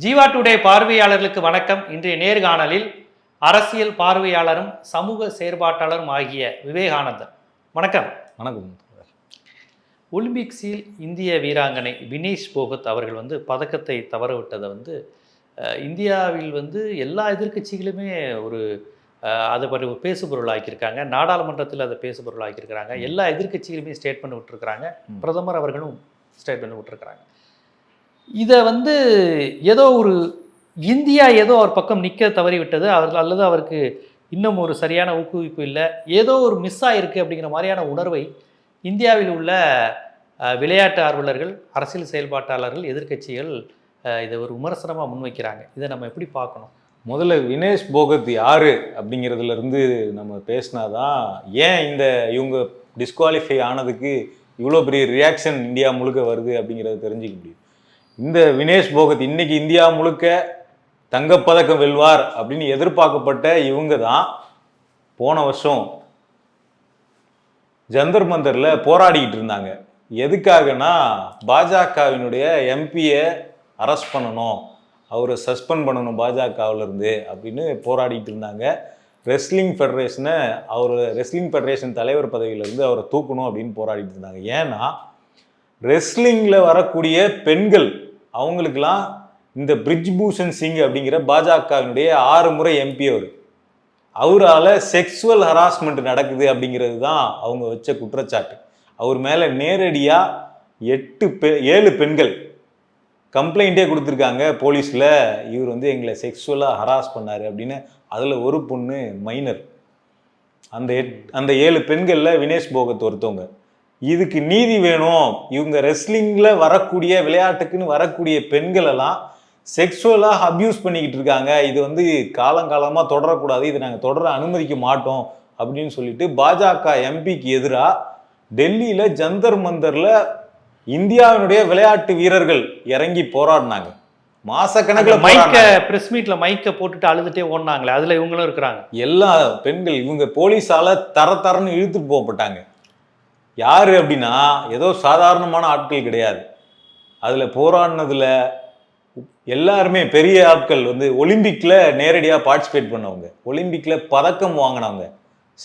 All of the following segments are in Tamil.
ஜீவா டுடே பார்வையாளர்களுக்கு வணக்கம். இன்றைய நேர்காணலில் அரசியல் பார்வையாளரும் சமூக செயற்பாட்டாளரும் ஆகிய விவேகானந்தன். வணக்கம். வணக்கம். ஒலிம்பிக்ஸில் இந்திய வீராங்கனை வினேஷ் போகத் அவர்கள் வந்து பதக்கத்தை தவறவிட்டதை வந்து இந்தியாவில் வந்து எல்லா எதிர்க்கட்சிகளுமே ஒரு அதை பற்றி ஒரு பேசுபொருள் ஆக்கியிருக்காங்க நாடாளுமன்றத்தில் அதை பேசுபொருள் ஆக்கியிருக்கிறாங்க எல்லா எதிர்க்கட்சிகளுமே ஸ்டேட்மெண்ட் விட்டுருக்காங்க ம். பிரதமர் அவர்களும் ஸ்டேட்மெண்ட் விட்டுருக்காங்க இதை வந்து ஏதோ ஒரு இந்தியா ஏதோ அவர் பக்கம் நிற்க தவறிவிட்டது அவர் அல்லது அவருக்கு இன்னும் ஒரு சரியான ஊக்குவிப்பு இல்லை. ஏதோ ஒரு மிஸ் ஆகிருக்கு அப்படிங்கிற மாதிரியான உணர்வை இந்தியாவில் உள்ள விளையாட்டு ஆர்வலர்கள் அரசியல் செயல்பாட்டாளர்கள் எதிர்க்கட்சிகள் இதை ஒரு விமர்சனமாக முன்வைக்கிறாங்க. இதை நம்ம எப்படி பார்க்கணும்? முதல்ல வினேஷ் போகத் யாரு அப்படிங்கிறதுலேருந்து நம்ம பேசினாதான் ஏன் இந்த இவங்க டிஸ்குவாலிஃபை ஆனதுக்கு இவ்வளோ பெரிய ரியாக்ஷன் இந்தியா முழுக்க வருது அப்படிங்கிறத தெரிஞ்சுக்க முடியும். இந்த வினேஷ் போகத் இன்னைக்கு இந்தியா முழுக்க தங்கப்பதக்கம் வெல்வார் அப்படின்னு எதிர்பார்க்கப்பட்ட இவங்க தான் போன வருஷம் ஜந்தர் மந்தரில் போராடிக்கிட்டு இருந்தாங்க. எதுக்காகனா பாஜகவினுடைய எம்பியை அரெஸ்ட் பண்ணணும் அவரை சஸ்பெண்ட் பண்ணணும் பாஜகவிலேருந்து அப்படின்னு போராடிட்டு இருந்தாங்க. ரெஸ்லிங் ஃபெடரேஷனை அவர் ரெஸ்லிங் ஃபெடரேஷன் தலைவர் பதவியிலிருந்து அவரை தூக்கணும் அப்படின்னு போராடிட்டு இருந்தாங்க. ஏன்னா ரெஸ்லிங்கில் வரக்கூடிய பெண்கள் அவங்களுக்கெல்லாம் இந்த பிரிட்ஜ் பூஷன் சிங் அப்படிங்கிற பாஜகவினுடைய ஆறு முறை எம்பி அவர். அவரால் செக்ஸுவல் ஹராஸ்மெண்ட் நடக்குது அப்படிங்கிறது தான் அவங்க வச்ச குற்றச்சாட்டு. அவர் மேலே நேரடியாக எட்டு பெ ஏழு பெண்கள் கம்ப்ளைண்ட்டே கொடுத்துருக்காங்க போலீஸில். இவர் வந்து எங்களை செக்ஸுவலாக ஹராஸ் பண்ணார் அப்படின்னு. அதில் ஒரு பொண்ணு மைனர் அந்த எட் அந்த ஏழு பெண்களில் வினேஷ் போகத் ஒருத்தவங்க. இதுக்கு நீதி வேணும். இவங்க ரெஸ்லிங்கில் வரக்கூடிய விளையாட்டுக்குன்னு வரக்கூடிய பெண்கள் எல்லாம் செக்ஸுவலாக அப்யூஸ் பண்ணிக்கிட்டு இருக்காங்க. இது வந்து காலங்காலமாக தொடரக்கூடாது. இதை நாங்கள் தொடர அனுமதிக்க மாட்டோம் அப்படின்னு சொல்லிட்டு பாஜக எம்பிக்கு எதிராக டெல்லியில் ஜந்தர் மந்தரில் இந்தியாவினுடைய விளையாட்டு வீரர்கள் இறங்கி போராடினாங்க. மாசக்கணக்கில் மைக்க. பிரஸ் மீட்ல மைக்க போட்டுட்டு அழுதுட்டே ஓடினாங்களே. அதுல இவங்களும் இருக்கிறாங்க. எல்லா பெண்கள் இவங்க போலீஸால தர தரன்னு இழுத்துட்டு போகப்பட்டாங்க. யார் அப்படின்னா ஏதோ சாதாரணமான ஆட்கள் கிடையாது. அதில் போராடினதில் எல்லாருமே பெரிய ஆட்கள் வந்து ஒலிம்பிக்கில் நேரடியாக பார்ட்டிசிபேட் பண்ணவங்க ஒலிம்பிக்கில் பதக்கம் வாங்கினவங்க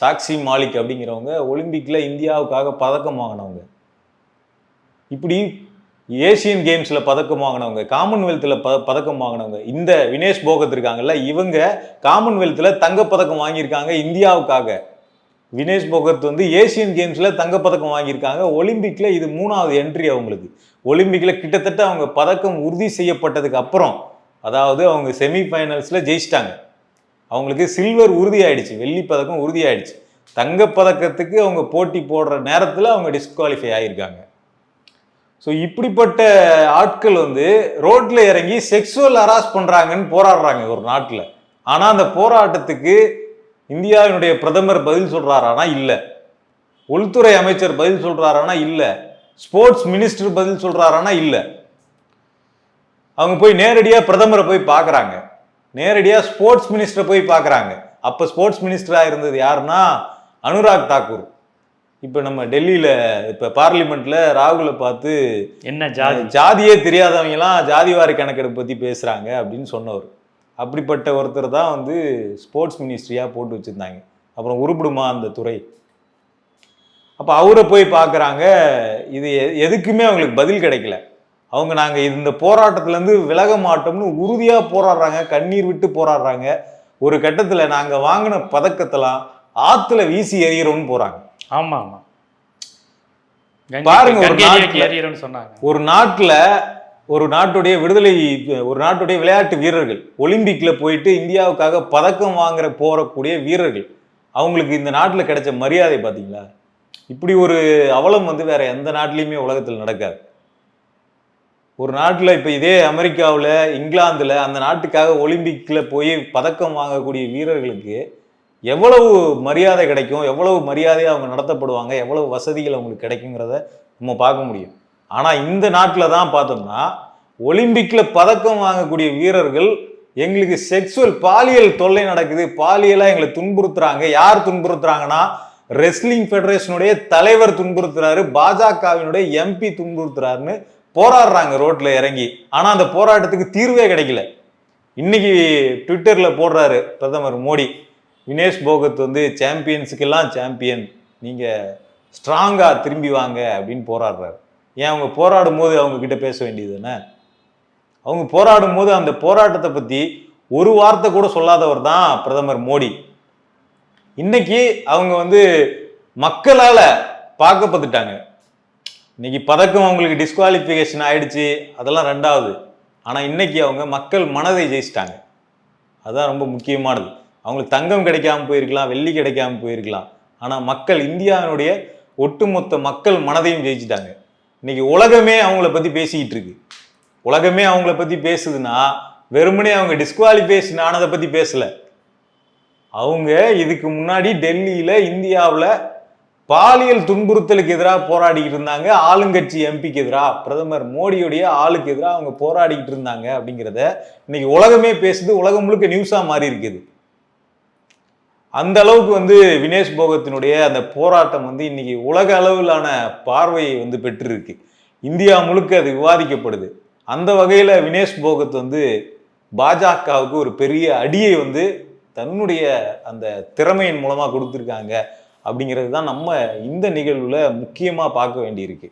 சாக்சி மாலிக் அப்படிங்கிறவங்க ஒலிம்பிக்கில் இந்தியாவுக்காக பதக்கம் வாங்கினவங்க. இப்படி ஏசியன் கேம்ஸில் பதக்கம் வாங்கினவங்க காமன்வெல்த்தில் ப பதக்கம் வாங்கினவங்க இந்த வினேஷ் போகத் இருக்காங்கல்ல இவங்க காமன்வெல்த்தில் தங்கப்பதக்கம் வாங்கியிருக்காங்க இந்தியாவுக்காக. வினேஷ் போகத் வந்து ஏசியன் கேம்ஸில் தங்கப்பதக்கம் வாங்கியிருக்காங்க. ஒலிம்பிக்கில் இது மூணாவது என்ட்ரி அவங்களுக்கு. ஒலிம்பிக்கில் கிட்டத்தட்ட அவங்க பதக்கம் உறுதி செய்யப்பட்டதுக்கு அப்புறம் அதாவது அவங்க செமிஃபைனல்ஸில் ஜெயிச்சிட்டாங்க. அவங்களுக்கு சில்வர் உறுதி ஆயிடுச்சு வெள்ளி பதக்கம் உறுதி ஆயிடுச்சு தங்கப்பதக்கத்துக்கு அவங்க போட்டி போடுற நேரத்தில் அவங்க டிஸ்குவாலிஃபை ஆகியிருக்காங்க ஸோ இப்படிப்பட்ட ஆட்கள் வந்து ரோட்டில் இறங்கி செக்ஸுவல் ஹராஸ் பண்ணுறாங்கன்னு போராடுறாங்க ஒரு நாட்டில். ஆனால் அந்த போராட்டத்துக்கு இந்தியாவினுடைய பிரதமர் பதில் சொல்றாரானா இல்லை. உள்துறை அமைச்சர் பதில் சொல்றாரானா இல்லை. ஸ்போர்ட்ஸ் மினிஸ்டர் பதில் சொல்றாரானா இல்லை. அவங்க போய் நேரடியாக பிரதமரை போய் பார்க்குறாங்க நேரடியாக ஸ்போர்ட்ஸ் மினிஸ்டரை போய் பார்க்குறாங்க அப்போ ஸ்போர்ட்ஸ் மினிஸ்டராக இருந்தது யாருன்னா அனுராக் தாக்கூர். இப்போ நம்ம டெல்லியில் இப்போ பார்லிமெண்ட்ல ராகுலை பார்த்து என்ன ஜாதி? ஜாதியே தெரியாதவங்கலாம் ஜாதிவாரி கணக்கெடுப்பு பற்றி பேசுகிறாங்க அப்படின்னு சொன்னவர். அப்படிப்பட்ட ஒருத்தர் தான் வந்து ஸ்போர்ட்ஸ் மினிஸ்ட்ரியாக போட்டு வச்சுருந்தாங்க. அப்புறம் உருப்பிடுமா அந்த துறை. அப்போ அவரை போய் பார்க்குறாங்க. இது எதுக்குமே அவங்களுக்கு பதில் கிடைக்கல. அவங்க நாங்கள் இந்த போராட்டத்துலேருந்து விலக மாட்டோம்னு உறுதியாக போராடுறாங்க. கண்ணீர் விட்டு போராடுறாங்க. ஒரு கட்டத்தில் நாங்கள் வாங்கின பதக்கத்தெல்லாம் ஆற்றுல வீசி எறிகிறோம்னு போகிறாங்க ஆமா ஆமா கங்கை- பாருங்க, ஒரு நாட்டுல- ஒரு நாட்டில் ஒரு நாட்டுடைய விடுதலை ஒரு நாட்டுடைய விளையாட்டு வீரர்கள் ஒலிம்பிக்கில் போயிட்டு இந்தியாவுக்காக பதக்கம் வாங்குற போறக்கூடிய வீரர்கள் அவங்களுக்கு இந்த நாட்டில் கிடைச்ச மரியாதை பார்த்தீங்களா இப்படி ஒரு அவலம் வந்து வேற எந்த நாட்டிலையுமே உலகத்தில் நடக்காது. ஒரு நாட்டில் இப்போ இதே அமெரிக்காவில் இங்கிலாந்தில் அந்த நாட்டுக்காக ஒலிம்பிக்கில் போய் பதக்கம் வாங்கக்கூடிய வீரர்களுக்கு எவ்வளவு மரியாதை கிடைக்கும் எவ்வளவு மரியாதையாக அவங்க நடத்தப்படுவாங்க எவ்வளவு வசதிகள் அவங்களுக்கு கிடைக்குங்கிறத நம்ம பார்க்க முடியும். ஆனால் இந்த நாட்டில் தான் பார்த்தோம்னா ஒலிம்பிக்கில் பதக்கம் வாங்கக்கூடிய வீரர்கள் எங்களுக்கு செக்ஸுவல் பாலியல் தொல்லை நடக்குது பாலியலாக எங்களை துன்புறுத்துறாங்க. யார் துன்புறுத்துறாங்கன்னா ரெஸ்லிங் ஃபெடரேஷனுடைய தலைவர் துன்புறுத்துறாரு பாஜகவினுடைய எம்பி துன்புறுத்துறாருன்னு போராடுறாங்க ரோட்ல இறங்கி. ஆனால் அந்த போராட்டத்துக்கு தீர்வே கிடைக்கல. இன்னைக்கு ட்விட்டரில் போடுறாரு பிரதமர் மோடி வினேஷ் போகத் வந்து சாம்பியன்ஸுக்கெல்லாம் சாம்பியன் நீங்கள் ஸ்ட்ராங்காக திரும்பி வாங்க அப்படின்னு போராடுறாரு. ஏன் அவங்க போராடும் போது அவங்க கிட்ட பேச வேண்டியது தானே அவங்க போராடும் போது அந்த போராட்டத்தை பத்தி ஒரு வார்த்தை கூட சொல்லாதவர் தான் பிரதமர் மோடி. இன்னைக்கு அவங்க வந்து மக்களால பார்க்கப்பட்டுட்டாங்க. இன்னைக்கு பதக்கம் அவங்களுக்கு டிஸ்குவாலிஃபிகேஷன் ஆயிடுச்சு. அதெல்லாம் ரெண்டாவது. ஆனால் இன்னைக்கு அவங்க மக்கள் மனதை ஜெயிச்சிட்டாங்க. அதுதான் ரொம்ப முக்கியமானது. அவங்களுக்கு தங்கம் கிடைக்காம போயிருக்கலாம் வெள்ளி கிடைக்காம போயிருக்கலாம். ஆனால் மக்கள் இந்தியாவினுடைய ஒட்டுமொத்த மக்கள் மனதையும் ஜெயிச்சிட்டாங்க. இன்னைக்கு உலகமே அவங்கள பத்தி பேசிக்கிட்டு இருக்கு. உலகமே அவங்கள பத்தி பேசுதுன்னா வெறுமனே அவங்க டிஸ்குவாலிஃபிகேஷன் ஆனதை பத்தி பேசல. அவங்க இதுக்கு முன்னாடி டெல்லியில இந்தியாவில் பாலியல் துன்புறுத்தலுக்கு எதிராக போராடிக்கிட்டு இருந்தாங்க. ஆளுங்கட்சி எம்பிக்கு எதிராக பிரதமர் மோடியுடைய ஆளுக்கு எதிராக அவங்க போராடிக்கிட்டு இருந்தாங்க அப்படிங்கிறத இன்னைக்கு உலகமே பேசுது. உலகம் முழுக்க நியூஸாக மாறி இருக்குது. அந்த அளவுக்கு வந்து வினேஷ் போகத்தினுடைய அந்த போராட்டம் வந்து இன்னைக்கு உலக அளவிலான பார்வையை வந்து பெற்றிருக்கு. இந்தியா முழுக்க அது விவாதிக்கப்படுது. அந்த வகையில் வினேஷ் போகத் வந்து பாஜகவுக்கு ஒரு பெரிய அடியை வந்து தன்னுடைய அந்த திறமையின் மூலமாக கொடுத்துருக்காங்க அப்படிங்கிறது தான் நம்ம இந்த நிகழ்வில் முக்கியமாக பார்க்க வேண்டியிருக்கு.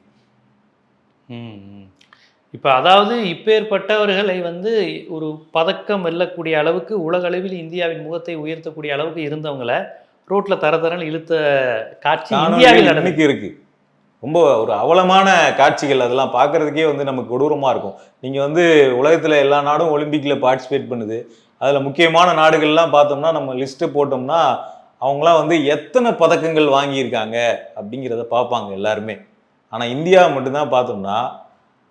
இப்போ அதாவது இப்பேற்பட்டவர்களை வந்து ஒரு பதக்கம் வெல்லக்கூடிய அளவுக்கு உலக அளவில் இந்தியாவின் முகத்தை உயர்த்தக்கூடிய அளவுக்கு இருந்தவங்கள ரோட்ல தர தரன்னு இழுத்த காட்சி இந்தியாவில் காணொளிகள் நடந்து இன்னைக்கு இருக்கு. ரொம்ப ஒரு அவலமான காட்சிகள் அதெல்லாம் பார்க்கறதுக்கே வந்து நமக்கு கொடூரமா இருக்கும். நீங்க வந்து உலகத்துல எல்லா நாடும் ஒலிம்பிக்ல பார்ட்டிசிபேட் பண்ணுது. அதுல முக்கியமான நாடுகள்லாம் பார்த்தோம்னா நம்ம லிஸ்ட் போட்டோம்னா அவங்களாம் வந்து எத்தனை பதக்கங்கள் வாங்கியிருக்காங்க அப்படிங்கிறத பார்ப்பாங்க எல்லாருமே. ஆனா இந்தியா மட்டும்தான் பார்த்தோம்னா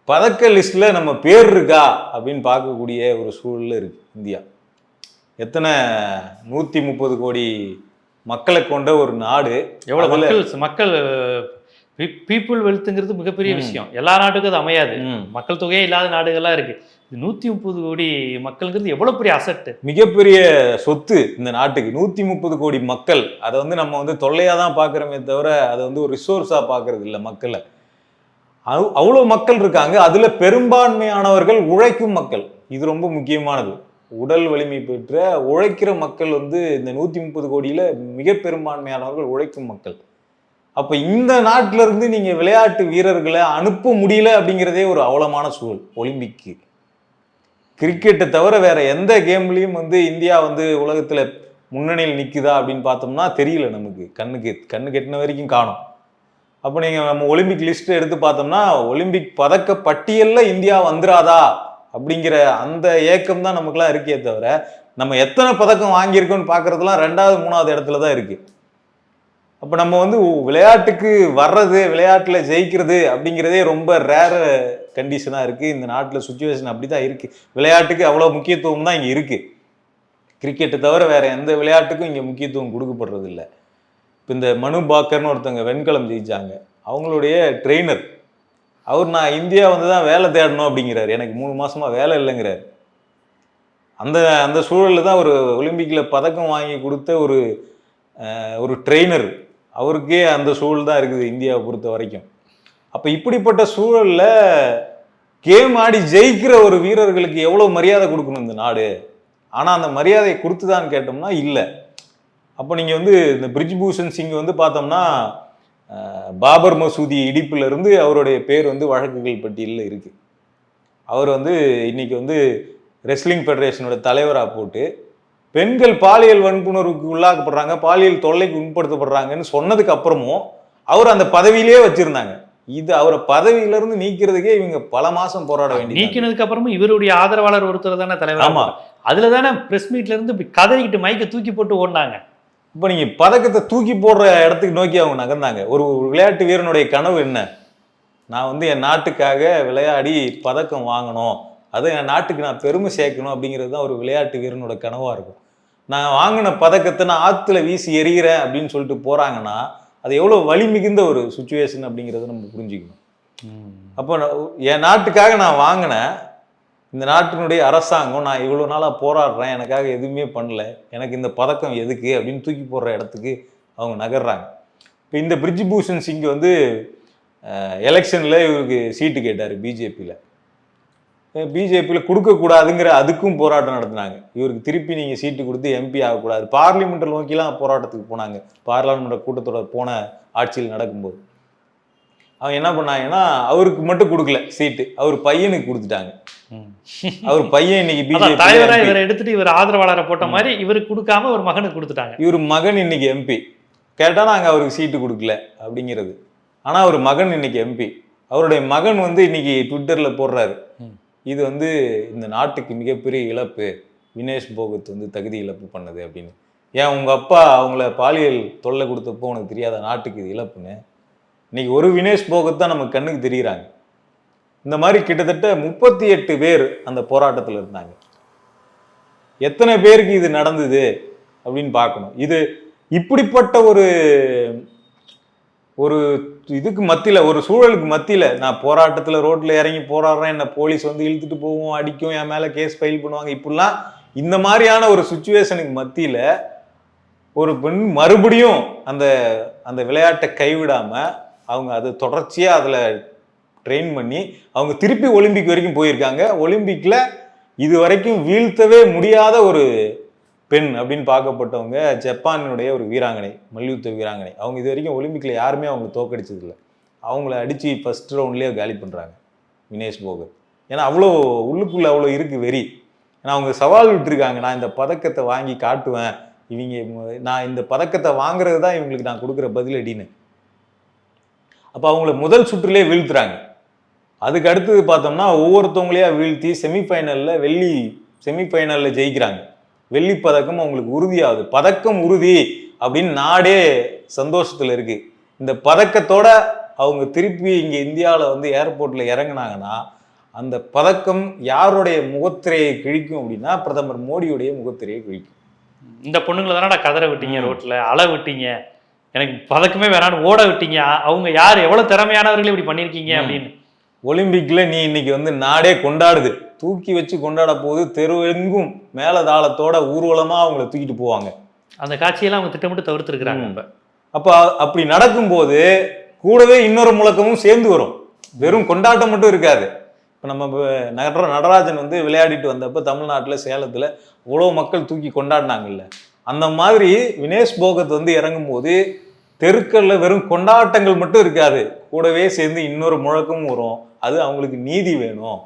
பதக்க லிஸ்ட்ல நம்ம பேர் இருக்கா அப்படின்னு பார்க்கக்கூடிய ஒரு சூழல்ல இருக்கு இந்தியா. எத்தனை? நூத்தி முப்பது கோடி மக்களை கொண்ட ஒரு நாடு. எவ்வளவு அதுல- மக்கள் மக்கள் பீப்புள் வெல்த்துங்கிறது மிகப்பெரிய. விஷயம். எல்லா நாட்டுக்கும் அது அமையாது. மக்கள் தொகையே இல்லாத நாடுகள்லாம் இருக்கு. நூத்தி முப்பது கோடி மக்கள்ங்கிறது எவ்வளவு பெரிய அசட்டு மிகப்பெரிய சொத்து இந்த நாட்டுக்கு. நூத்தி முப்பது கோடி மக்கள். அதை வந்து நம்ம வந்து தொல்லையா தான் பார்க்குறோமே தவிர அதை வந்து ஒரு ரிசோர்ஸா பார்க்கறது இல்லை மக்களை. அவ்- மக்கள் இருக்காங்க. அதுல பெரும்பான்மையானவர்கள் உழைக்கும் மக்கள். இது ரொம்ப முக்கியமானது. உடல் வலிமை பெற்ற உழைக்கிற மக்கள் வந்து இந்த நூத்தி முப்பது கோடியில மிக பெரும்பான்மையானவர்கள் உழைக்கும் மக்கள். அப்ப இந்த நாட்டில இருந்து நீங்க விளையாட்டு வீரர்களை அனுப்ப முடியல அப்படிங்கிறதே ஒரு அவலமான சூழல். ஒலிம்பிக்கு. கிரிக்கெட்டை தவிர வேற எந்த கேம்லயும் வந்து இந்தியா வந்து உலகத்துல முன்னணியில் நிக்குதா அப்படின்னு பார்த்தோம்னா தெரியல நமக்கு. கண்ணுக்கு கண்ணு கெட்டின வரைக்கும் காணும். அப்போ நீங்கள் நம்ம ஒலிம்பிக் லிஸ்ட் எடுத்து பார்த்தோம்னா ஒலிம்பிக் பதக்க பட்டியலில் இந்தியா வந்துடாதா அப்படிங்கிற அந்த ஏக்கம் தான் நமக்குலாம் இருக்கே தவிர நம்ம எத்தனை பதக்கம் வாங்கியிருக்கோம்னு பார்க்குறதுலாம் ரெண்டாவது மூணாவது இடத்துல தான் இருக்குது அப்போ நம்ம வந்து விளையாட்டுக்கு வர்றது விளையாட்டில் ஜெயிக்கிறது அப்படிங்கிறதே ரொம்ப ரேர கண்டிஷனாக இருக்குது இந்த நாட்டில் சுச்சுவேஷன் அப்படி தான் இருக்குது விளையாட்டுக்கு அவ்வளோ முக்கியத்துவம் தான் இங்கே இருக்குது கிரிக்கெட்டை தவிர வேறு எந்த விளையாட்டுக்கும் இங்கே முக்கியத்துவம் கொடுக்கப்படுறதில்ல. இப்போ இந்த மனு பாக்கர்னு ஒருத்தவங்க வெண்கலம் ஜெயிச்சாங்க. அவங்களுடைய ட்ரெயினர் அவர் நான் இந்தியா வந்து தான் வேலை தேடணும் அப்படிங்கிறார். எனக்கு மூணு மாசமா வேலை இல்லைங்கிறார். அந்த அந்த சூழலில் தான் ஒரு ஒலிம்பிக்கில் பதக்கம் வாங்கி கொடுத்த ஒரு ஒரு ட்ரெயினர் அவருக்கே அந்த சூழல் தான் இருக்குது இந்தியாவை பொறுத்த வரைக்கும். அப்போ இப்படிப்பட்ட சூழலில் கேம் ஆடி ஜெயிக்கிற ஒரு வீரர்களுக்கு எவ்வளோ மரியாதை கொடுக்கணும் இந்த நாடு? ஆனால் அந்த மரியாதையை கொடுத்துதான்னு கேட்டோம்னா இல்லை. அப்போ நீங்க வந்து இந்த பிரிஜ்பூஷன் சிங் வந்து பார்த்தோம்னா பாபர் மசூதி இடிப்புல இருந்து அவருடைய பேர் வந்து வழக்குகள் பட்டியலில் இருக்கு. அவர் வந்து இன்னைக்கு வந்து ரெஸ்லிங் ஃபெடரேஷனோட தலைவராக போட்டு பெண்கள் பாலியல் வன்புணர்வுக்கு உள்ளாக்கப்படுறாங்க பாலியல் தொல்லைக்கு உட்படுத்தப்படுறாங்கன்னு சொன்னதுக்கு அப்புறமும் அவர் அந்த பதவியிலேயே வச்சிருந்தாங்க. இது அவரை பதவியில இருந்து நீக்கிறதுக்கே இவங்க பல மாசம் போராட வேண்டியது நீக்கினதுக்கு அப்புறமும் இவருடைய ஆதரவாளர் ஒருத்தர் தானே தலைவர் ஆமா. அதுல தானே பிரஸ் மீட்ல இருந்து கதறிக்கிட்டு மைக்கை தூக்கி போட்டு ஓடினாங்க. இப்போ நீங்க பதக்கத்தை தூக்கி போடுற இடத்துக்கு நோக்கி அவங்க நகர்ந்தாங்க. ஒரு விளையாட்டு வீரனுடைய கனவு என்ன? நான் வந்து என் நாட்டுக்காக விளையாடி பதக்கம் வாங்கணும். அது என் நாட்டுக்கு நான் பெருமை சேர்க்கணும் அப்படிங்கிறது தான் ஒரு விளையாட்டு வீரனோட கனவா இருக்கும். நான் வாங்கின பதக்கத்தை நான் ஆத்துல வீசி எறிகிறேன் அப்படின்னு சொல்லிட்டு போறாங்கன்னா அது எவ்வளவு வலி மிகுந்த ஒரு சுச்சுவேஷன் அப்படிங்கிறத நம்ம புரிஞ்சுக்கணும். அப்போ நான் என் நாட்டுக்காக நான் வாங்கினேன் இந்த நாட்டினுடைய அரசாங்கம் நான் இவ்வளோ நாளாக போராடுறேன் எனக்காக எதுவுமே பண்ணல எனக்கு இந்த பதக்கம் எதுக்கு? அப்படின்னு தூக்கி போடுற இடத்துக்கு அவங்க நகர்றாங்க. இப்போ இந்த பிரிட்ஜ் பூஷன் சிங் வந்து எலெக்ஷனில் இவருக்கு சீட்டு கேட்டார் பிஜேபியில். பிஜேபியில் கொடுக்கக்கூடாதுங்கிற அதுக்கும் போராட்டம் நடத்தினாங்க. இவருக்கு திருப்பி நீங்கள் சீட்டு கொடுத்து எம்பி ஆகக்கூடாது. பார்லிமெண்ட்டை நோக்கிலாம் போராட்டத்துக்கு போனாங்க. பாராளுமன்ற கூட்டத்தொடர் போன ஆட்சியில் நடக்கும்போது. அவன் என்ன பண்ணாங்கன்னா அவருக்கு மட்டும் கொடுக்கல சீட்டு அவர் பையனுக்கு கொடுத்துட்டாங்க. அவர் பையன் இன்னைக்கு அதான் தலைவரா பிஜேபி இவரை எடுத்துட்டு இவர் ஆதரவாளரை போட்ட மாதிரி இவருக்கு கொடுக்காம ஒரு மகனுக்கு கொடுத்துட்டாங்க. இவர் மகன் இன்னைக்கு எம்பி கேட்டா நாங்க அவருக்கு சீட்டு கொடுக்கல அப்படிங்கிறது. ஆனா அவர் மகன் இன்னைக்கு எம்பி அவருடைய மகன் வந்து இன்னைக்கு ட்விட்டர்ல போடுறாரு. இது வந்து இந்த நாட்டுக்கு மிகப்பெரிய இழப்பு. வினேஷ் போகத் வந்து தகுதி இழப்பு பண்ணது அப்படின்னு. ஏன் உங்க அப்பா அவங்கள பாலியல் தொல்லை கொடுத்தப்போ உனக்கு தெரியாத நாட்டுக்கு இது இழப்புன்னு? இன்னைக்கு ஒரு வினேஷ் போகத் தான் நம்ம கண்ணுக்கு தெரிகிறாங்க. இந்த மாதிரி கிட்டத்தட்ட முப்பத்தி எட்டு பேர் அந்த போராட்டத்தில் இருந்தாங்க. எத்தனை பேருக்கு இது நடந்தது அப்படின்னு பார்க்கணும். இது இப்படிப்பட்ட ஒரு ஒரு இதுக்கு மத்தியில் ஒரு சூழலுக்கு மத்தியில் நான் போராட்டத்தில் ரோட்டில் இறங்கி போராடுறேன் என்ன போலீஸ் வந்து இழுத்துட்டு போவோம் அடிக்கும் என் மேலே கேஸ் ஃபைல் பண்ணுவாங்க இப்படிலாம் இந்த மாதிரியான ஒரு சுச்சுவேஷனுக்கு மத்தியில் ஒரு பெண் மறுபடியும் அந்த அந்த விளையாட்டை கைவிடாமல் அவங்க அது தொடர்ச்சியாக அதில் ட்ரெயின் பண்ணி அவங்க திருப்பி ஒலிம்பிக் வரைக்கும் போயிருக்காங்க. ஒலிம்பிக்கில் இது வரைக்கும் வீழ்த்தவே முடியாத ஒரு பெண் அப்படின்னு பார்க்கப்பட்டவங்க ஜப்பானினுடைய ஒரு வீராங்கனை மல்யுத்த வீராங்கனை. அவங்க இது வரைக்கும் ஒலிம்பிக்கில் யாருமே அவங்க தோக்கடிச்சதில்லை அவங்கள அடித்து ஃபர்ஸ்ட் ரவுண்ட்லேயே காலி பண்ணுறாங்க வினேஷ் போகர் ஏன்னா அவ்வளோ உள்ளுக்குள்ளே அவ்வளோ இருக்குது வெறி. ஏன்னா அவங்க சவால் விட்டுருக்காங்க. நான் இந்த பதக்கத்தை வாங்கி காட்டுவேன். இவங்க நான் இந்த பதக்கத்தை வாங்குறது தான் இவங்களுக்கு நான் கொடுக்குற பதிலடின்னு. அப்போ அவங்கள முதல் சுற்றுலே வீழ்த்துறாங்க. அதுக்கு அடுத்தது பார்த்தோம்னா ஒவ்வொருத்தவங்களையா வீழ்த்தி செமிஃபைனல்ல வெள்ளி செமிஃபைனல்ல ஜெயிக்கிறாங்க. வெள்ளி பதக்கம் அவங்களுக்கு உறுதியாகுது. பதக்கம் உறுதி அப்படின்னு நாடே சந்தோஷத்துல இருக்கு. இந்த பதக்கத்தோட அவங்க திருப்பி இங்க இந்தியாவில் வந்து ஏர்போர்ட்ல இறங்குனாங்கன்னா அந்த பதக்கம் யாருடைய முகத்திரையை கிழிக்கும் அப்படின்னா பிரதமர் மோடியுடைய முகத்திரையை கிழிக்கும். இந்த பொண்ணுங்களை தானடா கதற விட்டீங்க ம். ரோட்ல? அழ விட்டீங்க. எனக்கு பதக்கமே வேணாம்னு ஓட விட்டீங்க. அவங்க யார்? எவ்வளவு திறமையானவர்கள் இப்படி பண்ணிருக்கீங்க ம். அப்படின்னு. ஒலிம்பிக்ல நீ இன்னைக்கு வந்து நாடே கொண்டாடுது. தூக்கி வச்சு கொண்டாட போது தெருவெங்கும் மேலதாளத்தோட ஊர்வலமா அவங்கள தூக்கிட்டு போவாங்க. அந்த காட்சியெல்லாம் அவங்க திட்டமிட்டு தவிர்த்துருக்காங்க ம். இப்ப. அப்ப அப்படி நடக்கும்போது கூடவே இன்னொரு முழக்கமும் சேர்ந்து வரும். வெறும் கொண்டாட்டம் மட்டும் இருக்காது. இப்போ நம்ம நடர நடராஜன் வந்து விளையாடிட்டு வந்தப்ப தமிழ்நாட்டில் சேலத்தில் இவ்வளோ மக்கள் தூக்கி கொண்டாடினாங்கல்ல. அந்த மாதிரி வினேஷ் போகத் வந்து இறங்கும்போது தெருக்களில் வெறும் கொண்டாட்டங்கள் மட்டும் இருக்காது. கூடவே சேர்ந்து இன்னொரு முழக்கமும் வரும். அது அவங்களுக்கு நீதி வேணும்.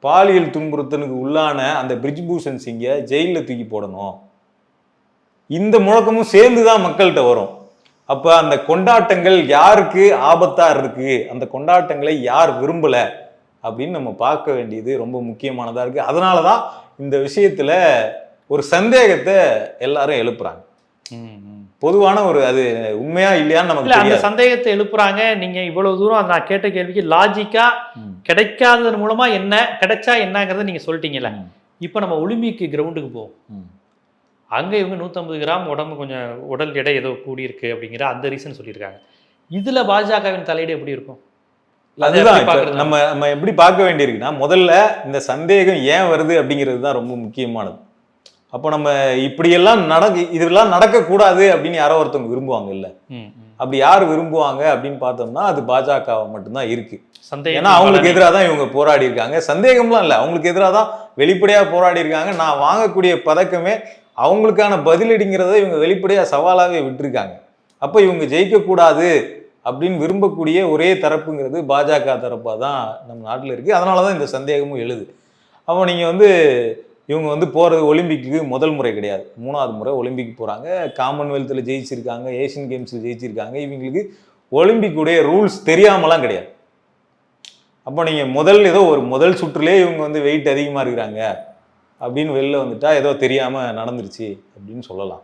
பாலியல் துன்புறுத்தலுக்கு உள்ளான அந்த பிரிஜ்பூஷன் சிங்கை ஜெயிலில் தூக்கி போடணும். இந்த முழக்கமும் சேர்ந்து தான் மக்கள்கிட்ட வரும். அப்போ அந்த கொண்டாட்டங்கள் யாருக்கு ஆபத்தாக இருக்கு? அந்த கொண்டாட்டங்களை யார் விரும்பலை? அப்படின்னு நம்ம பார்க்க வேண்டியது ரொம்ப முக்கியமானதாக இருக்குது அதனால தான் இந்த விஷயத்தில் ஒரு சந்தேகத்தை எல்லாரும் எழுப்புறாங்க. ம். பொதுவான ஒரு அது உண்மையா இல்லையான்னு நமக்கு அந்த சந்தேகத்தை எழுப்புறாங்க நீங்க இவ்வளவு தூரம் நான் கேட்ட கேள்விக்கு லாஜிக்கா. கிடைக்காததன் மூலமா என்ன கிடைச்சா என்னங்கிறத நீங்க சொல்லிட்டீங்கல்ல. இப்போ நம்ம ஒலிம்பிக் கிரவுண்டுக்கு போவோம். அங்க இவங்க 150 கிராம் உடம்பு கொஞ்சம் உடல் எடை ஏதோ கூடி இருக்கு அப்படிங்கிற அந்த ரீசன் சொல்லியிருக்காங்க இதுல பாஜகவின் தலையீடு எப்படி இருக்கும் அதுதான்? நம்ம நம்ம எப்படி பார்க்க வேண்டியிருக்குன்னா முதல்ல இந்த சந்தேகம் ஏன் வருது அப்படிங்கிறது தான் ரொம்ப முக்கியமானது அப்போ நம்ம இப்படியெல்லாம் நடக்க இதெல்லாம் நடக்கக்கூடாது அப்படின்னு யாரோ ஒருத்தவங்க விரும்புவாங்க இல்ல. அப்படி யார் விரும்புவாங்க அப்படின்னு பார்த்தோம்னா அது பாஜக மட்டும்தான் இருக்கு. ஏன்னா அவங்களுக்கு எதிராக தான் இவங்க போராடி இருக்காங்க சந்தேகம்லாம் இல்லை. அவங்களுக்கு எதிராக தான் வெளிப்படையா போராடி இருக்காங்க நான் வாங்கக்கூடிய பதக்கமே அவங்களுக்கான பதிலடிங்கிறத இவங்க வெளிப்படையா சவாலாவே விட்டுருக்காங்க. அப்போ இவங்க ஜெயிக்கக்கூடாது அப்படின்னு விரும்பக்கூடிய ஒரே தரப்புங்கிறது பாஜக தரப்பாக தான் நம்ம நாட்டில் இருக்கு. அதனால தான் இந்த சந்தேகமும் எழுது. அப்போ நீங்கள் வந்து இவங்க வந்து போகிறது ஒலிம்பிக்கு முதல் முறை கிடையாது. மூணாவது முறை ஒலிம்பிக் போகிறாங்க காமன்வெல்த்தில் ஜெயிச்சிருக்காங்க. ஏஷியன் கேம்ஸில் ஜெயிச்சிருக்காங்க. இவங்களுக்கு ஒலிம்பிக்குடைய ரூல்ஸ் தெரியாமலாம் கிடையாது. அப்போ நீங்கள் முதல் ஏதோ ஒரு முதல் சுற்றுலே இவங்க வந்து வெயிட் அதிகமாக இருக்கிறாங்க. அப்படின்னு வெளில வந்துட்டா ஏதோ தெரியாமல் நடந்துருச்சு அப்படின்னு சொல்லலாம்.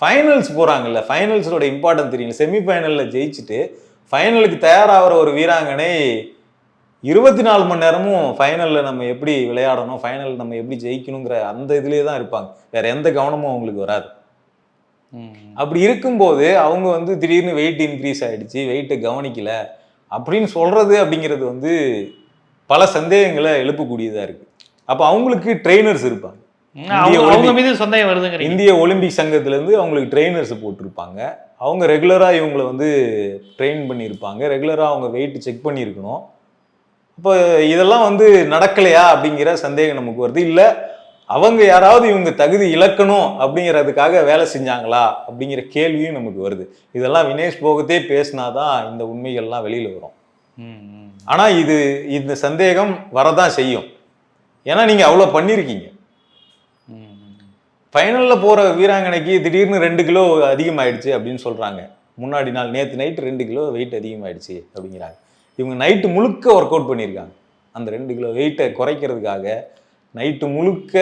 ஃபைனல்ஸ் போகிறாங்கல்ல ஃபைனல்ஸோட இம்பார்ட்டன்ஸ் தெரியும் செமிஃபைனலில் ஜெயிச்சுட்டு ஃபைனலுக்கு தயாராகிற ஒரு வீராங்கனை இருபத்தி நாலு மணி நேரமும் ஃபைனலில் நம்ம எப்படி விளையாடணும் ஃபைனல் நம்ம எப்படி ஜெயிக்கணுங்கிற அந்த இதுலேயே தான் இருப்பாங்க. வேற எந்த கவனமும் அவங்களுக்கு வராது. அப்படி இருக்கும்போது அவங்க வந்து திடீர்னு வெயிட் இன்க்ரீஸ் ஆயிடுச்சு வெயிட்டை கவனிக்கல அப்படின்னு சொல்றது அப்படிங்கிறது வந்து பல சந்தேகங்களை எழுப்பக்கூடியதா இருக்கு. அப்ப அவங்களுக்கு ட்ரெயினர்ஸ் இருப்பாங்க. அவங்க மீது சந்தேகம் வருதுங்கிறீங்க இந்திய ஒலிம்பிக் சங்கத்துல இருந்து அவங்களுக்கு ட்ரெயினர்ஸ் போட்டிருப்பாங்க. அவங்க ரெகுலராக இவங்களை வந்து ட்ரெயின் பண்ணியிருப்பாங்க. ரெகுலராக அவங்க வெயிட் செக் பண்ணியிருக்கணும். இப்போ இதெல்லாம் வந்து நடக்கலையா அப்படிங்கிற சந்தேகம் நமக்கு வருது. இல்லை அவங்க யாராவது இவங்க தகுதி இழக்கணும் அப்படிங்கிறதுக்காக வேலை செஞ்சாங்களா அப்படிங்கிற கேள்வியும் நமக்கு வருது. இதெல்லாம் வினேஷ் போகத்தே பேசினாதான் இந்த உண்மைகள்லாம் வெளியில் வரும். ஆனால் இது இந்த சந்தேகம் வரதான் செய்யும். ஏன்னா நீங்கள் அவ்வளோ பண்ணியிருக்கீங்க ஃபைனலில் போகிற வீராங்கனைக்கு திடீர்னு ரெண்டு கிலோ அதிகமாயிடுச்சு அப்படின்னு சொல்கிறாங்க முன்னாடி நாள் நேற்று நைட்டு ரெண்டு கிலோ வெயிட் அதிகமாயிடுச்சு அப்படிங்கிறாங்க. இவங்க நைட்டு முழுக்க ஒர்க் அவுட் பண்ணியிருக்காங்க. அந்த ரெண்டு கிலோ வெயிட்டை குறைக்கிறதுக்காக நைட்டு முழுக்க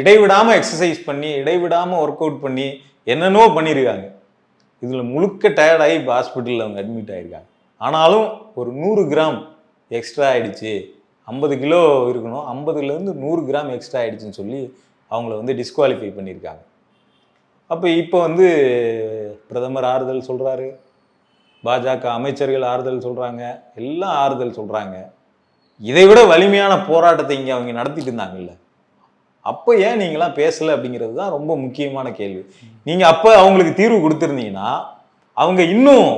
இடைவிடாமல் எக்ஸசைஸ் பண்ணி இடைவிடாமல் ஒர்க் அவுட் பண்ணி என்னென்னவோ பண்ணியிருக்காங்க. இதில் முழுக்க டயர்டாகி இப்போ ஹாஸ்பிட்டலில் அவங்க அட்மிட் ஆகிருக்காங்க ஆனாலும் ஒரு நூறு கிராம் எக்ஸ்ட்ரா ஆகிடுச்சு ஐம்பது கிலோ இருக்கணும். ஐம்பதுலேருந்து நூறு கிராம் எக்ஸ்ட்ரா ஆகிடுச்சின்னு சொல்லி அவங்கள வந்து டிஸ்குவாலிஃபை பண்ணியிருக்காங்க. அப்போ இப்போ வந்து பிரதமர் ஆறுதல் சொல்கிறாரு பாஜக அமைச்சர்கள் ஆறுதல் சொல்கிறாங்க எல்லாம் ஆறுதல் சொல்கிறாங்க இதை விட வலிமையான போராட்டத்தை இங்கே அவங்க நடத்திட்டு இருந்தாங்கல்ல. அப்போ ஏன் நீங்களாம் பேசலை அப்படிங்கிறது தான் ரொம்ப முக்கியமான கேள்வி. நீங்கள் அப்போ அவங்களுக்கு தீர்வு கொடுத்துருந்தீங்கன்னா அவங்க இன்னும்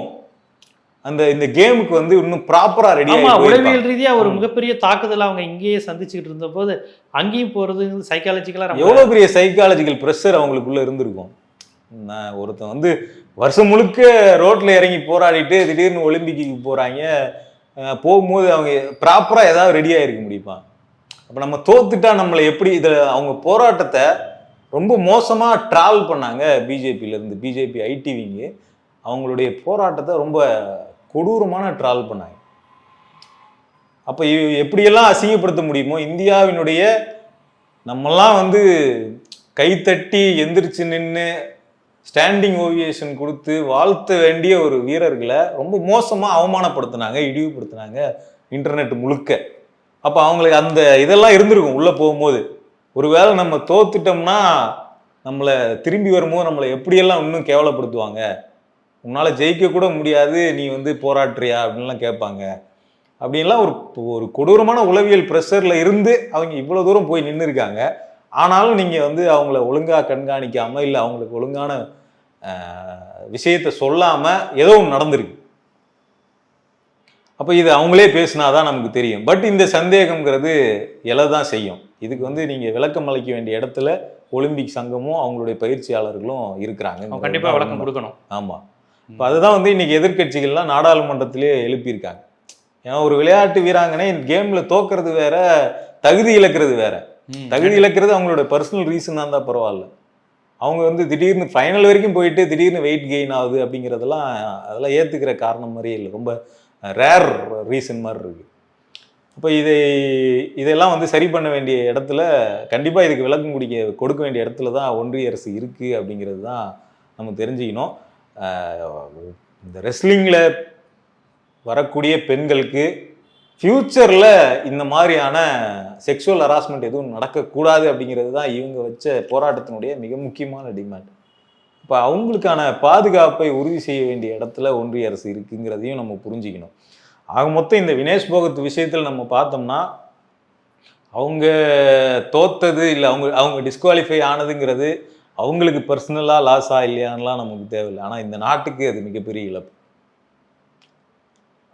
அந்த இந்த கேமுக்கு வந்து இன்னும் ப்ராப்பராக ரெடி ஆமா உளவியல் ரீதியா ஒரு. மிகப்பெரிய தாக்குதலை அவங்க இங்கேயே சந்திச்சுக்கிட்டு இருந்த போது அங்கேயும் போறது சைக்காலஜிக்கலா ரொம்ப எவ்வளோ பெரிய சைக்காலஜிக்கல் ப்ரெஷர் அவங்களுக்குள்ள இருந்திருக்கும். நான் ஒருத்தன் வந்து வருஷம் முழுக்க ரோட்ல இறங்கி போராடிட்டு திடீர்னு ஒலிம்பிக்கு போறாங்க. போகும்போது அவங்க ப்ராப்பரா ஏதாவது ரெடி ஆயிருக்க முடியுமா? அப்ப நம்ம தோத்துட்டா நம்மளை எப்படி இதில் அவங்க போராட்டத்தை ரொம்ப மோசமா ட்ராவல் பண்ணாங்க பிஜேபியில இருந்து பிஜேபி ஐடிவிங்க. அவங்களுடைய போராட்டத்தை ரொம்ப கொடூரமான ட்ராவல் பண்ணாங்க. அப்ப எப்படியெல்லாம் அசிங்கப்படுத்த முடியுமோ இந்தியாவினுடைய நம்மெல்லாம் வந்து கைத்தட்டி எந்திரிச்சு நின்று ஸ்டாண்டிங் ஓவியேஷன் கொடுத்து வாழ்த்த வேண்டிய ஒரு வீரர்களை ரொம்ப மோசமாக அவமானப்படுத்தினாங்க இழிவுபடுத்தினாங்க இன்டர்நெட் முழுக்க. அப்போ அவங்களுக்கு அந்த இதெல்லாம் இருந்திருக்கும். உள்ளே போகும்போது ஒருவேளை நம்ம தோத்துட்டோம்னா நம்மளை திரும்பி வரும்போது நம்மளை எப்படியெல்லாம் இன்னும் கேவலப்படுத்துவாங்க? உன்னால் ஜெயிக்க கூட முடியாது நீ வந்து போராட்டுறியா அப்படின்லாம் கேட்பாங்க. அப்படின்லாம் ஒரு ஒரு கொடூரமான உளவியல் ப்ரெஷரில் இருந்து அவங்க இவ்வளோ தூரம் போய் நின்று இருக்காங்க ஆனாலும் நீங்கள் வந்து அவங்கள ஒழுங்காக கண்காணிக்காமல் இல்லை அவங்களுக்கு ஒழுங்கான விஷயத்தை சொல்லாமல் ஏதோ ஒன்று நடந்திருக்கு. அப்போ இது அவங்களே பேசினாதான் நமக்கு தெரியும். பட் இந்த சந்தேகம்ங்கிறது எழ தான் செய்யும். இதுக்கு வந்து நீங்கள் விளக்கம் அளிக்க வேண்டிய இடத்துல ஒலிம்பிக் சங்கமும் அவங்களுடைய பயிற்சியாளர்களும் இருக்கிறாங்க. அவங்க கண்டிப்பா விளக்கம் கொடுக்கணும். ஆமாம் இப்போ அதுதான் வந்து இன்னைக்கு எதிர்க்கட்சிகள்லாம் நாடாளுமன்றத்திலே எழுப்பியிருக்காங்க. ஏன்னா ஒரு விளையாட்டு வீராங்கனை கேமில் தோக்கிறது வேற தகுதி இழக்கிறது வேற. தகுதி இழக்கிறது அவங்களோட பர்சனல் ரீசனாக இருந்தால் பரவாயில்ல. அவங்க வந்து திடீர்னு ஃபைனல் வரைக்கும் போயிட்டு திடீர்னு வெயிட் கெயின் ஆகுது அப்படிங்கிறதெல்லாம் அதெல்லாம் ஏற்றுக்கிற காரணம் மாதிரியே இல்லை. ரொம்ப ரேர் ரீசன் மாதிரி இருக்குது இப்போ இதை இதெல்லாம் வந்து சரி பண்ண வேண்டிய இடத்துல கண்டிப்பாக இதுக்கு விளக்கம் குடிக்க கொடுக்க வேண்டிய இடத்துல தான் ஒன்றிய அரசு இருக்குது அப்படிங்கிறது தான் நம்ம தெரிஞ்சுக்கணும். இந்த ரெஸ்லிங்கில் வரக்கூடிய பெண்களுக்கு ஃப்யூச்சரில் இந்த மாதிரியான செக்ஷுவல் ஹராஸ்மெண்ட் எதுவும் நடக்கக்கூடாது அப்படிங்கிறது தான் இவங்க வச்ச போராட்டத்தினுடைய மிக முக்கியமான டிமாண்ட் இப்போ அவங்களுக்கான பாதுகாப்பை உறுதி செய்ய வேண்டிய இடத்துல ஒன்றிய அரசு இருக்குங்கிறதையும் நம்ம புரிஞ்சுக்கணும். ஆக மொத்தம் இந்த வினேஷ் போகத் விஷயத்தில் நம்ம பார்த்தோம்னா அவங்க தோத்தது இல்லை அவங்க அவங்க டிஸ்குவாலிஃபை ஆனதுங்கிறது அவங்களுக்கு பர்சனலாக லாஸா இல்லையான்லாம் நமக்கு தேவையில்லை. ஆனால் இந்த நாட்டுக்கு அது மிகப்பெரிய இழப்பு.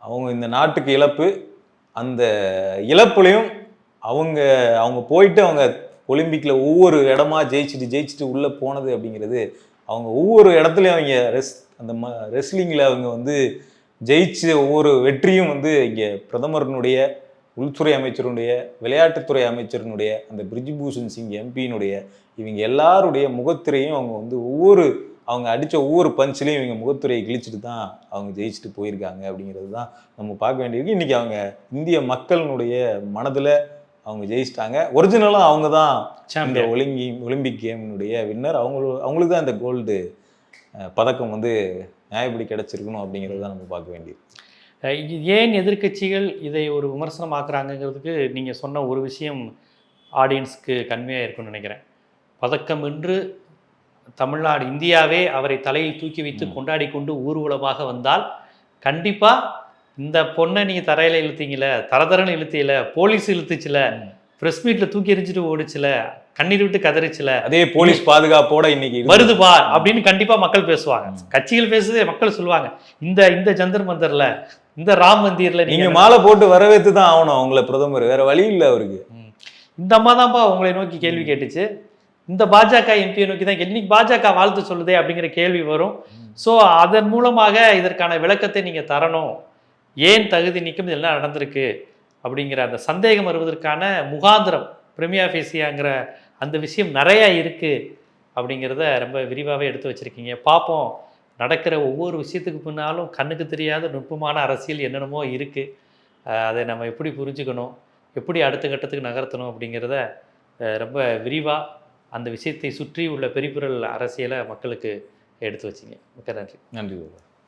அவங்க இந்த நாட்டுக்கு இழப்பு அந்த இழப்புலையும் அவங்க அவங்க போயிட்டு அவங்க ஒலிம்பிக்கில் ஒவ்வொரு இடமா ஜெயிச்சுட்டு ஜெயிச்சுட்டு உள்ளே போனது அப்படிங்கிறது அவங்க ஒவ்வொரு இடத்துலையும் அவங்க ரெஸ் அந்த ம ரெஸ்லிங்கில் அவங்க வந்து ஜெயிச்ச ஒவ்வொரு வெற்றியும் வந்து இங்கே பிரதமரனுடைய உள்துறை அமைச்சருடைய விளையாட்டுத்துறை அமைச்சரினுடைய அந்த பிரிஜ்பூஷன் சிங் எம்பியினுடைய இவங்க எல்லாருடைய முகத்திரையும் அவங்க வந்து ஒவ்வொரு அவங்க அடித்த ஒவ்வொரு பஞ்சிலையும் இவங்க முகத்துறையை கிழிச்சிட்டு தான் அவங்க ஜெயிச்சுட்டு போயிருக்காங்க அப்படிங்கிறது தான் நம்ம பார்க்க வேண்டியிருக்கு. இன்றைக்கி அவங்க இந்திய மக்களினுடைய மனதில் அவங்க ஜெயிச்சிட்டாங்க. ஒரிஜினலாக அவங்க தான் இந்த ஒலிம்பி ஒலிம்பிக் கேமினுடைய வின்னர் அவங்க அவங்களுக்கு தான் இந்த கோல்டு பதக்கம் வந்து நியாயப்படி கிடைச்சிருக்கணும் அப்படிங்கிறது தான் நம்ம பார்க்க வேண்டியது ஏன் எதிர்க்கட்சிகள் இதை ஒரு விமர்சனமாக்குறாங்கங்கிறதுக்கு நீங்க சொன்ன ஒரு விஷயம் ஆடியன்ஸ்க்கு கன்மையாக இருக்கும்னு நினைக்கிறேன். பதக்கம் என்று தமிழ்நாடு இந்தியாவே அவரை தலையில் தூக்கி வைத்து. கொண்டாடி கொண்டு ஊர்வலமாக வந்தால் கண்டிப்பா இந்த பொண்ணை நீங்க தரையில இழுத்தீங்கல தரதரன்னு இழுத்தீல போலீஸ் இழுத்துச்சுல ப்ரெஸ் மீட்டில் தூக்கி எறிஞ்சிட்டு ஓடிச்சுல கண்ணீர் விட்டு கதறிச்சுல அதே போலீஸ் பாதுகாப்போட இன்னைக்கு இருக்கு. வருது பார் அப்படின்னு கண்டிப்பா மக்கள் பேசுவாங்க. கட்சிகள் பேசுதே மக்கள் சொல்லுவாங்க. இந்த இந்த ஜந்தர் மந்தர்ல இந்த ராம் மந்திர்ல நீங்க மாலை போட்டு வரவேத்து தான் ஆகணும் அவங்கள பிரதமர். வேற வழி இல்ல அவருக்கு. இந்த அம்மா தான்ப்பா உங்களை நோக்கி கேள்வி கேட்டுச்சு. இந்த பாஜக எம்பியை நோக்கி தான் என்னைக்கு பாஜக வாழ்த்து சொல்லுதே அப்படிங்கிற கேள்வி வரும். ஸோ அதன் மூலமாக இதற்கான விளக்கத்தை நீங்கள் தரணும். ஏன் தகுதி நீக்கம் இதெல்லாம் நடந்திருக்கு? அப்படிங்கிற அந்த சந்தேகம் வருவதற்கான முகாந்திரம் பிரமியா ஃபேசியாங்கிற அந்த விஷயம் நிறையா இருக்குது அப்படிங்கிறத ரொம்ப விரிவாகவே எடுத்து வச்சிருக்கீங்க. பார்ப்போம். நடக்கிற ஒவ்வொரு விஷயத்துக்கு பின்னாலும் கண்ணுக்கு தெரியாத நுட்பமான அரசியல் என்னென்னமோ இருக்குது அதை நம்ம எப்படி புரிஞ்சுக்கணும்? எப்படி அடுத்த கட்டத்துக்கு நகர்த்தணும் அப்படிங்கிறத ரொம்ப விரிவாக அந்த விஷயத்தை சுற்றி உள்ள பெரிபுரல் அரசியலை மக்களுக்கு எடுத்து வச்சிங்க. மிக்க நன்றி. நன்றி